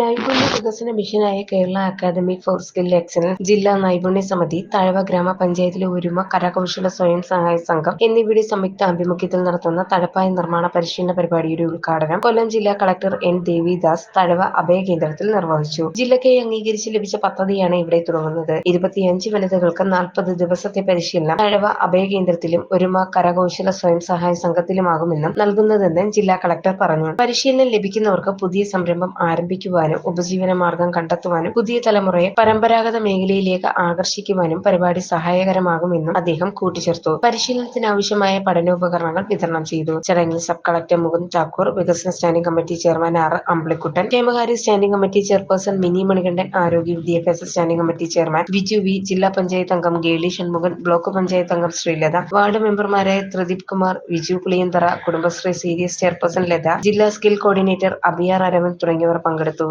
നൈപുണ്യ വികസന മിഷനായ Kerala academy for skill excellence ജില്ലാ നൈപുണ്യ സമിതി തഴവ ഗ്രാമപഞ്ചായത്തിലെ ഒരുമ കരകൗശല സ്വയം സഹായ സംഘം എന്നിവയുടെ സംയുക്ത ആഭിമുഖ്യത്തിൽ നടത്തുന്ന തഴപ്പായ നിർമ്മാണ പരിശീലന പരിപാടിയുടെ ഉദ്ഘാടനം കൊല്ലം ജില്ലാ കളക്ടർ എൻ ദേവിദാസ് തഴവ അഭയ കേന്ദ്രത്തിൽ നിർവഹിച്ചു. ജില്ലയ്ക്കായി അംഗീകരിച്ച് ലഭിച്ച പദ്ധതിയാണ് ഇവിടെ തുടങ്ങുന്നത്. ഇരുപത്തിയഞ്ച് വനിതകൾക്ക് നാൽപ്പത് ദിവസത്തെ പരിശീലനം തഴവ അഭയ കേന്ദ്രത്തിലും ഒരുമ കരകൗശല സ്വയം സഹായ സംഘത്തിലുമാകുമെന്നും നൽകുന്നതെന്ന് ജില്ലാ കളക്ടർ പറഞ്ഞു. പരിശീലനം ലഭിക്കുന്നവർക്ക് പുതിയ സംരംഭം ആരംഭിക്കുവാനും ഉപജീവന മാർഗം കണ്ടെത്തുവാനും പുതിയ തലമുറയെ പരമ്പരാഗത മേഖലയിലേക്ക് ആകർഷിക്കുവാനും പരിപാടി സഹായകരമാകുമെന്നും അദ്ദേഹം കൂട്ടിച്ചേർത്തു. പരിശീലനത്തിനാവശ്യമായ പഠനോപകരണങ്ങൾ വിതരണം ചെയ്തു. ചടങ്ങിൽ സബ് കളക്ടർ മുകുന്ദ് ഠാക്കൂർ വികസന standing committee chairman R Ambilikuttan ക്ഷേമകാര്യ standing committee chairperson Mini Manikandan ആരോഗ്യ വിദ്യാഭ്യാസ standing committee chairman Viju V ജില്ലാ പഞ്ചായത്ത് അംഗം ഗേളി ഷൺമുഖൻ ബ്ലോക്ക് പഞ്ചായത്ത് അംഗം ശ്രീലത വാർഡ് മെമ്പർമാരായ ത്രിദീപ് കുമാർ വിജു പുളിയന്തറ കുടുംബശ്രീ സീരിയസ് ചെയർപേഴ്സൺ ലത ജില്ലാ സ്കിൽ കോർഡിനേറ്റർ അബിയാർ അരവൻ തുടങ്ങിയവർ പങ്കെടുത്തു.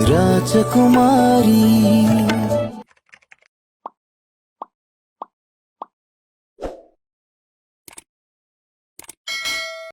Rajakumari.